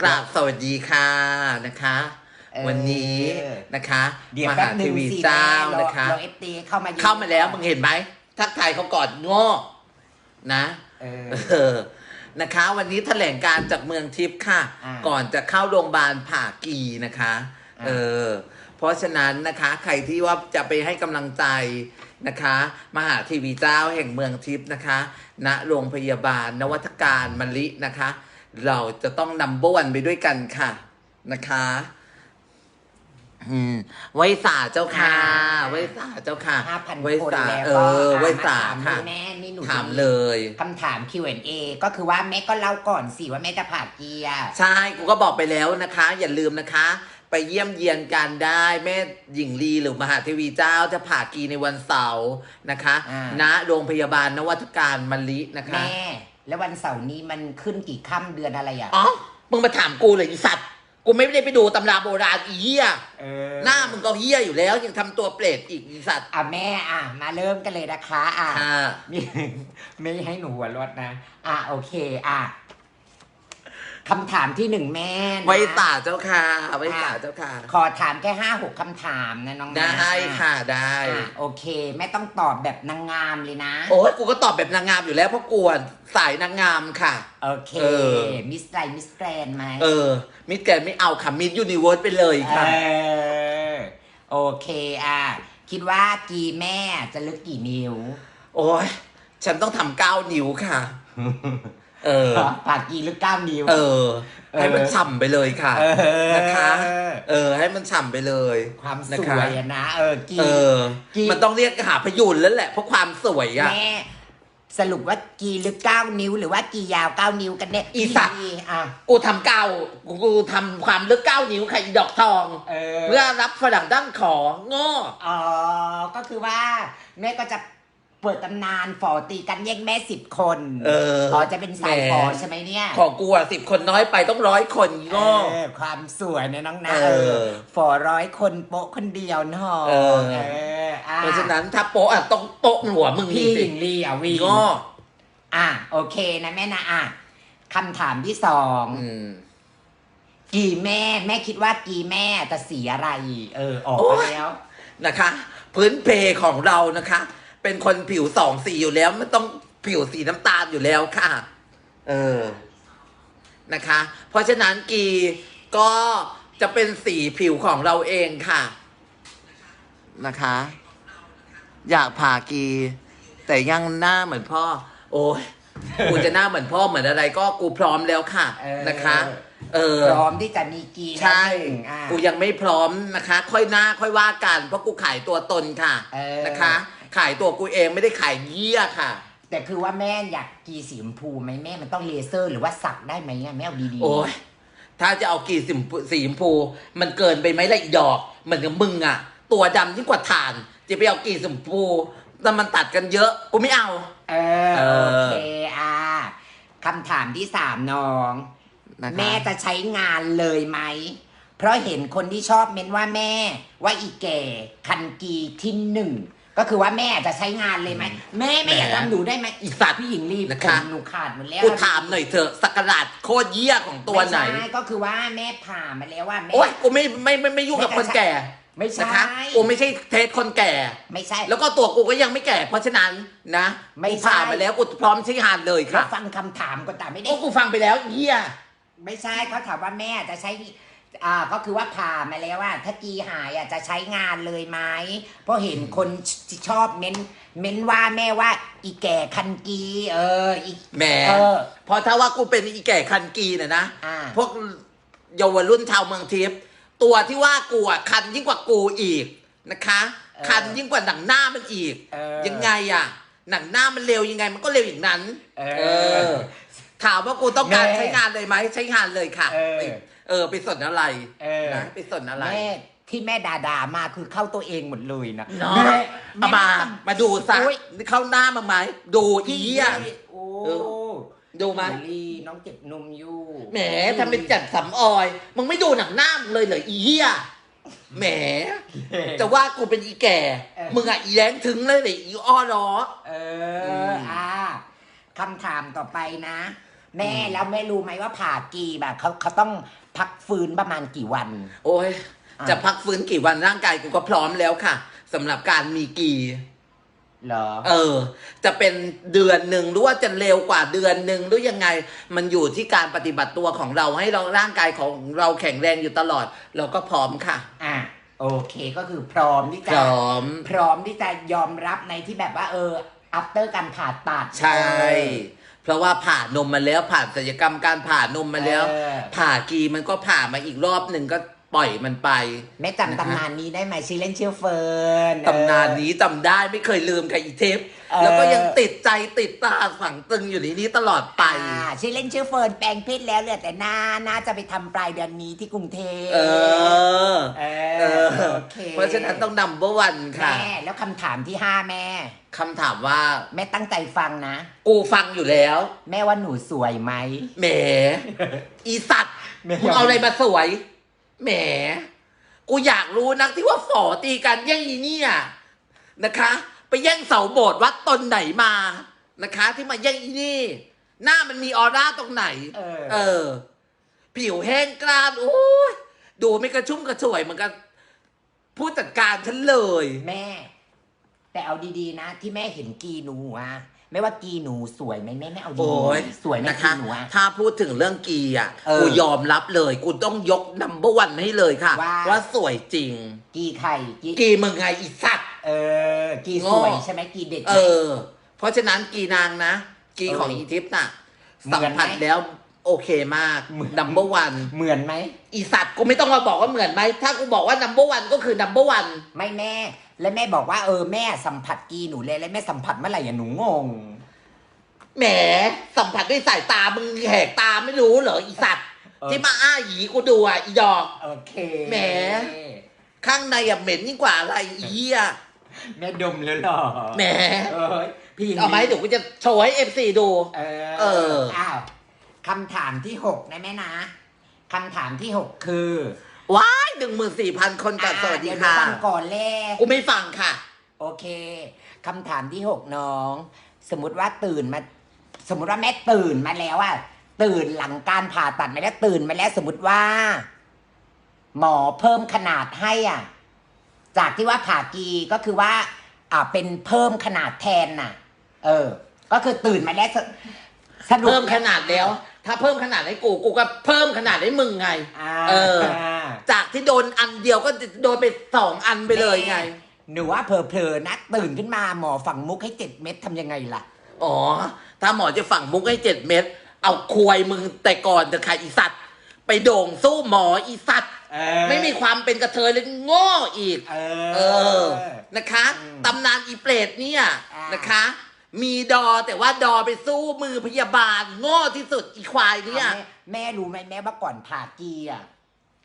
กราบสวัสดีค่ะนะคะเออวันนี้นะคะเดี๋ยวมแป๊บหาหนึทีงวีสิเจ้าแม่นะคะ เราเอฟตีเข้ามาเข้ามาแล้วมึงเห็นไหมทักทายเขาก่อนโง่นะเออ เออนะคะ วันนี้แถลงการจากเมืองทิพย์ค่ะ อ่าก่อนจะเข้าโรงพยาบาลผ่ากีนะคะอ่า เออเพราะฉะนั้นนะคะใครที่ว่าจะไปให้กำลังใจนะคะ มหาทีวีเจ้าแห่งเมืองทิพย์นะคะณโรงพยาบาลนวัตการมะลินะคะ เราจะต้องนำบ้วนไปด้วยกันค่ะ นะคะอืมไว้สาเจ้าค่ะ ไว้สาเจ้าค่ะห้าพันไว้คนสาแล้วเอก็อ ไว้สาถามค่ะแม่นี่หนูถามเลย คำถาม Q&A ก็คือว่าแม่ก็เล่าก่อนสิว่าแม่จะผ่าเกียร์ ใช่ กูก็บอกไปแล้วนะคะ อย่าลืมนะคะ ไปเยี่ยมเยียนกันได้ แม่หญิงลีหรือมหาเทวีเจ้าจะผ่ากีในวันเสาร์นะคะ อ่า ณโรงพยาบาลนวัตการมะลินะคะ แม่ แล้ววันเสาร์นี้มันขึ้นกี่ค่ำเดือนอะไรอะ อ๋อ มึงมาถามกูเลยอีสัตว์ กูไม่ได้ไปดูตำราโบราณอีเหี้ย เออหน้ามึงก็เหี้ยอยู่แล้ว ยังทำตัวเปรตอีกอีสัตว์อะแม่อะ มาเริ่มกันเลยนะคะ อะค่ะนี่ไม่ให้หนูหัวรถนะ อะโอเค อะ คำถามที่หนึ่งแม่นะไว้สาเจ้าค่ะ ไว้สาเจ้าค่ะ ขอถามแค่ห้าหกคำถามนะน้องนะได้ค่ะได้ อะโอเค แม่ต้องตอบแบบนางงามเลยนะ โอ้ยกูก็ตอบแบบนางงามอยู่แล้วเพราะกวนสายนางงามค่ะ โอเค เออ มิสไลมิสแกรนไหมเออ มิดแกรนด์ไม่เอาค่ะ มิดยูนิเวิร์สไปเลยค่ะเออโอเคอะคิดว่ากีแม่จะลึกกี่นิ้ว โอ้ยฉันต้องทำเก้านิ้วค่ะ เออ ปากกีลึกเก้านิ้วเออเออ ให้มันฉ่ำไปเลยค่ะเออนะคะ เออ ให้มันฉ่ำไปเลย ความสนะคะวยอะนะ เออกีเออกี่มันต้องเรียกหาพยุนแล้วแหละเพราะความสวยอะแม่สรุปว่ากีลึกเก้านิ้ว หรือว่ากียาวเก้านิ้วกันเนี่ยอีสัตว์กีอะกูทำเก้ากูกูทำความลึกเก้านิ้วค่ะอีดอกทองเออเพื่อรับฝรั่งด้านของโง่อ๋อก็คือว่าแม่ก็จะ เปิดตำนานฝอตีกันแย่งแม่สิบคนเอออ๋อจะเป็นสายแหมฝอใช่ไหมเนี่ยของกูอะสิบคนน้อยไปต้องร้อยคนโง่เออความสวยเนี่ยน้องนะเออเออฝอร้อยคนโป๊ะคนเดียวเนาะเออเอออะเพราะฉะนั้นถ้าโปะอะต้องโปะหัวมึงพี่นี่หสิญิงลีอะวีโง่อะโอเคนะแม่นะอะคำถามที่สองอืมกี่แม่ แม่คิดว่ากี่แม่จะสีอะไร เออออกโอ๊มายแล้วนะคะ พื้นเพของเรานะคะ เป็นคนผิวสองสีอยู่แล้วไม่ต้องผิวสีน้ำตาลอยู่แล้วค่ะ เออนะคะ เพราะฉะนั้นกีก็จะเป็นสีผิวของเราเองค่ะ นะคะ อยากผ่ากี แต่ยังหน้าเหมือนพ่อ โอ้ยกูจะหน้าเหมือนพ่อเหมือนอะไรก็กูพร้อมแล้วค่ะ เออ นะคะ เออ พร้อมที่จะมีกีใช่นะหนึ่งอะ กูยังไม่พร้อมนะคะ ค่อยหน้าค่อยว่ากัน เพราะกูขายตัวตนค่ะ เออนะคะ ขายตัวกูเองไม่ได้ขายเยี่ยค่ะ แต่คือว่าแม่อยากกีสีชมพูไหมแม่มันต้องเลเซอร์หรือว่าสักได้ไหมอะแม่เอาดีๆ โอ้ยถ้าจะเอากี่สีชมพูสีชมพู มันเกินไปไหมล่ะอีดอกเหมือนกับมึงอะตัวดำยิ่งกว่าถ่าน จะไปเอากี่สีชมพูแต่มันตัดกันเยอะกูไม่เอา เออเออ โอเคอะคำถามที่สามน้อง นะคะแม่จะใช้งานเลยไหม เพราะเห็นคนที่ชอบเม้นว่าแม่ ว่าอีแก่ คันกีที่หนึ่ง ก็คือว่าแม่จะใช้งานเลยไหมแม่ไม่อยากทำหนูได้ไหมอีสัตว์พี่หญิงรีบนะคะผมหนูขาดหมดแล้วกูถามหน่อยเถอะสักการะโคตรเยี่ยของตัวไหนม่ใช่ก็คือว่าแม่ผ่ามาแล้วว่าแม่ โอ้ยกูไม่ไม่ไม่ไม่ยุ่งกับคนแก่ไม่ใช่นะคะกูไม่ใช่เทสคนแก่ ไม่ใช่ แล้วก็ตัวกูก็ยังไม่แก่ เพราะฉะนั้นนะไม่กูใช่ผ่านไปแล้วกูพร้อมใช้งานเลยแล้ค่ะวฟังคำถามก็แต่ไม่ได้โอ้กูฟังไปแล้วเฮียไม่ใช่เขาถามว่าแม่จะใช้ อ่าก็คือว่าผ่ามาแล้วว่าถ้ากีหายอะจะใช้งานเลยไหมเพราะเห็นคนที่ชอบเม้นเม้นว่าแม่ว่า อีแก่คันกี เอออีแหมเออพอถ้าว่ากูเป็นอีแก่คันกีน่ะนะ อ่า พวกเยาวรุ่นชาวเมืองทิพย์ตัวที่ว่ากูอะคันยิ่งกว่ากูอีกนะคะ เออคันยิ่งกว่าหนังหน้ามันอีก เออยังไงอะ หนังหน้ามันเร็วยังไง มันก็เร็วอย่างนั้นเออถามว่ากูต้องการแม่ใช้งานเลยไหมใช้งานเลยค่ะเออไป เออ ไปสนอะไรเออ นะไปสนอะไร แม่ที่แม่ด่าด่าๆมาคือเข้าตัวเองหมดเลยนะเนาะแม่เอามามาดูซะโอ๊ย เข้าหน้ามาไหม ดูอีเหี้ยโอ้เออดูไหมลีน้องเจ็บนมอยู่แหมทำเป็นจัดสำออย มึงไม่ดูหนังหน้ามึงเลยเหรออีเหี้ยแหม จะว่ากูเป็นอีแก่ มึงอะอีแรงถึงเลยเหรออีอ้อล้อ เออือม อ่าคำถามต่อไปนะ แม่แล้วแม่รู้ไหมว่าผ่ากีแบบเขาเขาต้องพักฟื้นประมาณกี่วัน โอ้ยอะจะพักฟื้นกี่วันร่างกายกูก็พร้อมแล้วค่ะสำหรับการมีกีเหรอ เออ จะเป็นเดือนหนึ่งหรือว่าจะเร็วกว่าเดือนหนึ่งหรือยังไง มันอยู่ที่การปฏิบัติตัวของเราให้เราร่างกายของเราแข็งแรงอยู่ตลอด เราก็พร้อมค่ะ อะโอเคก็คือพร้อมที่พจะร้อม พร้อมที่จะยอมรับในที่แบบว่า เออ after การผ่าตัดใช่ เพราะว่าผ่านมมาแล้วผ่านศัลยกรรมการผ่านมมาแล้ว เออ ผ่ากีมันก็ผ่ามาอีกรอบหนึ่งก็ ปล่อยมันไป แม่จำตำนานนี้ได้ไหมชื่อเล่นชื่อเฟิร์นตำนานนี้จำได้ไม่เคยลืมค่ะอีเทปเออแล้วก็ยังติดใจติดตาฝังตึงอยู่ในนี้ตลอดไปอ่าชื่อเล่นชื่อเฟิร์นแปลงเพศแล้วเหลือแต่หน้าน่าจะไปทำปลายเดือนนี้ที่กรุงเทพเออเอเอออโอเคเพราะฉะนั้นต้องนัมเบอร์วันค่ะแม่แล้วคำถามที่ห้าแม่คำถามว่าแม่ตั้งใจฟังนะ กูฟังอยู่แล้ว แม่ว่าหนูสวยไหมแหมอีสัตว์แม่มึงเอาอะไรมาสวย แหม กูอยากรู้นักที่ว่าฝอตีกันแย่งอีเนี่ยนะคะ ไปแย่งเสาโบสถ์วัดตนไหนมานะคะ ที่มาแย่งอีนี่ หน้ามันมีออร่าตรงไหน เออ เออ ผิวแห้งกร้านโอ้ยดูไม่กระชุ่มกระชวยเหมือนกันผู้จัดการฉันเลย แม่ แต่เอาดีๆนะ ที่แม่เห็นกีหนูอะ ไม่ว่ากีหนูสวยไหมแม่ไม่เอาดีโอ้ยๆสวยไหมนะกีคะหนูอะ ถ้าพูดถึงเรื่องกีอะ เออกูยอมรับเลย กูต้องยกนัมเบอร์วันให้เลยค่ะ ว่าสวยจริง กีไข่กีกีมึงไงอีสัตว์ เออ กีโง่สวยใช่ไหมกีเด็ดไหม เออ เพราะฉะนั้นกีนางนะ กีของเอออีทิพย์น่ะ เหมืสัอนมไหมผัสแล้วโอเคมากเหมือน นัมเบอร์วันเหมือนไหม อีสัตว์กูไม่ต้องมาบอกว่าเหมือนไหม ถ้ากูบอกว่านัมเบอร์วันก็คือนัมเบอร์วัน ไม่แม่ และแม่บอกว่าเออแม่สัมผัสกีหนูเลยแล้วแม่สัมผัสเมื่อไหร่อะหนูงง แหมสัมผัสด้วยสายตา มึงแหกตาไม่รู้เหรออีสัตว์เออ ที่มาอ้าหยีกูดูอะอีดอก โอเคแหม ข้างในอะเหม็นยิ่งกว่าอะไรอีเหี้ยแม่ดมแล้วเหรอแหมเอ้ยพี่เอาไหมเดี๋ยวกูจะโชว์ให้เอฟซีดู เออเอออ้าวคำถามที่หกนะแม่นะคำถามที่หกคือ ว้ายหนึ่งหมื่นสี่พันคนก่อนสวัสดีอ่าเยวค่ะฟังก่อนแลกูไม่ฟังค่ะ โอเค คำถามที่หกน้อง สมมติว่าตื่นมา สมมติว่าแม่ตื่นมาแล้วอะตื่นหลังการผ่าตัดมาแล้วตื่นมาแล้วสมมติว่า หมอเพิ่มขนาดให้อะ จากที่ว่าผ่ากีก็คือว่า อ่าเป็นเพิ่มขนาดแทนน่ะ เออ ก็คือตื่นมาแล้วสสรุปเพิ่มขนาดแล้ว ถ้าเพิ่มขนาดให้กู กูก็เพิ่มขนาดให้มึงไง อ่าเออ จากที่โดนอันเดียวก็โดนไปสองอันไปเลยไง หนูว่าเผลอๆนะตื่นขึ้นมาหมอฝังมุกให้เจ็ดเม็ดทำยังไงล่ะ อ๋อ ถ้าหมอจะฝังมุกให้เจ็ดเม็ดเอาควยมึงแต่ก่อนจะขายอีสัตว์ ไปโด่งสู้หมออีสัตว์ เออ ไม่มีความเป็นกระเทยเลยโง่อีก เอเอออ นะคะ อืมตำนานอีเปรตเนี่ยอ่าน นะคะ มีดอแต่ว่าดอไปสู้มือพยาบาลโง่ที่สุดอีควายเนี่ยแม่แม่รู้ไหมแม่ว่าก่อนผ่ากีอะ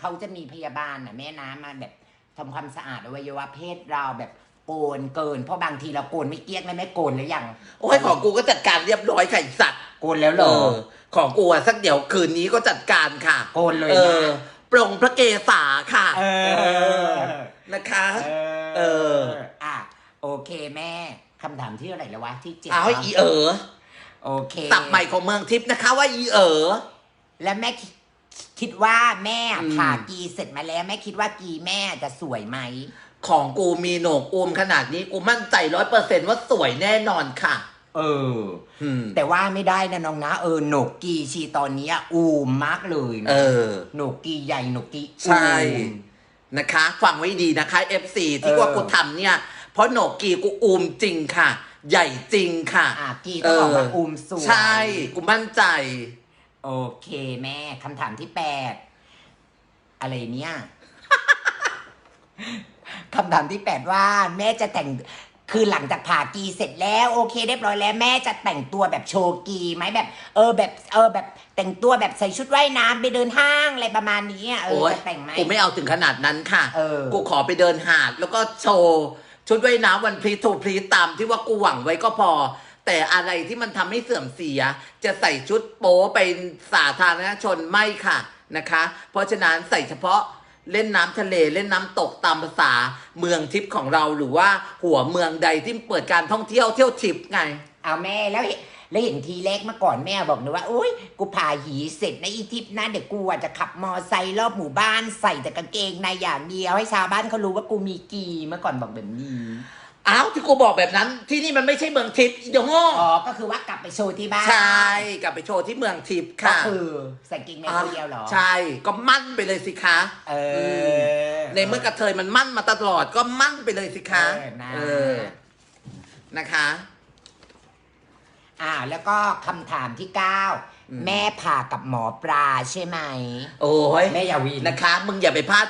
เขาจะมีพยาบาลอะแม่น้ำมาแบบทำความสะอาดอวัยวะเพศเราแบบโกนเกิน เพราะบางทีเราโกนไม่เกลี้ยงนะแม่โกนหรือยังโอ้ยของกูก็จัดการเรียบร้อยค่ะอีสัตว์โกนแล้วเหรอของกูอะสักเดี๋ยวคืนนี้ก็จัดการค่ะ โกนเลยเอนะอปรงพระเกศาค่ะเออ นะคะ เอเอออะโอเคแม่คำถามที่เท่าไหร่แล้ววะที่เจ็ดเอาหรอีเอ๋อโอเคตับใหม่ของเมืองทิพย์นะคะว่าอีเอ๋อ แล้วแม่คิด คิดว่าแม่อืม ผ่ากีเสร็จมาแล้ว แม่คิดว่ากีแม่จะสวยไหม ของกูมีโหนกอูมขนาดนี้กูมั่นใจร้อยเปอร์เซนว่าสวยแน่นอนค่ะ เออ อืมแต่ว่าไม่ได้นะน้องนะ เออโหนกกีชีตอนเนี้ยอูมมากเลยนะเออโหนกกีใหญ่โหนกกีอูม ใช่ นะคะ ฟังไว้ดีนะคะ FC ที่เออ ว่ากูทำเนี่ย เพราะโหนกกีกูอูมจริงค่ะ ใหญ่จริงค่ะ อะกีต้องออกมาอูมสวย ใช่ กูมั่นใจ โอเคแม่คำถามที่แปดอะไรเนี่ยคำถามที่แปดว่า แม่จะแต่งคือหลังจากผ่ากีเสร็จแล้วโอเคเรียบร้อยแล้วแม่จะแต่งตัวแบบโชว์กีไหมแบบ เออแบบเออแบบแต่งตัวแบบใส่ชุดว่ายน้ำไปเดินห้างอะไรประมาณนี้อะเอโอ้อยจะแต่งไหมกูไม่เอาถึงขนาดนั้นค่ะเออกูขอไปเดินหาดแล้วก็โชว์ชุดว่ายน้ำวันพลีทูพลีตามที่ว่ากูหวังไว้ก็พอ แต่อะไรที่มันทำให้เสื่อมเสีย จะใส่ชุดโป๊ไปสาธารณชนไม่ค่ะนะคะ เพราะฉะนั้นใส่เฉพาะเล่นน้ำทะเลเล่นน้ำตกตามภาษาเมืองทิพย์ของเราหรือว่าหัวเมืองใดที่เปิดการท่องเที่ยวเที่ยวทิพย์ไง เอาแม่แล้วแล้วเห็นทีแรกเมื่อก่อนแม่บอกหนูว่าอุ้ยกูผ่าหีเสร็จนะอีทิพย์นะเดี๋ยวกูอะจะขับมอไซค์รอบหมู่บ้านใส่แต่กางเกงในอย่างเดียวให้ชาวบ้านเขารู้ว่ากูมีกีเมื่อก่อนบอกแบบนี้ อ้าวที่กูบอกแบบนั้น ที่นี่มันไม่ใช่เมืองทิพย์อีเดโง่อ๋อ ก็คือว่ากลับไปโชว์ที่บ้านใช่กลับไปโชว์ที่เมืองทิพย์ก็ค่ะคือใส่กางเกงในตัวเดียวเหรอ ใช่ก็มั่นไปเลยสิคะเออในเมื่อกระเทยมันมั่นมาตลอดก็มั่นไปเลยสิคะเออนะ เออนะคะ อ่า แล้วก็คำถามที่เก้าแม่ผ่ากับหมอปลาใช่ไหม โอ้ยแม่อย่าวีน นะคะ มึงอย่าไปพาด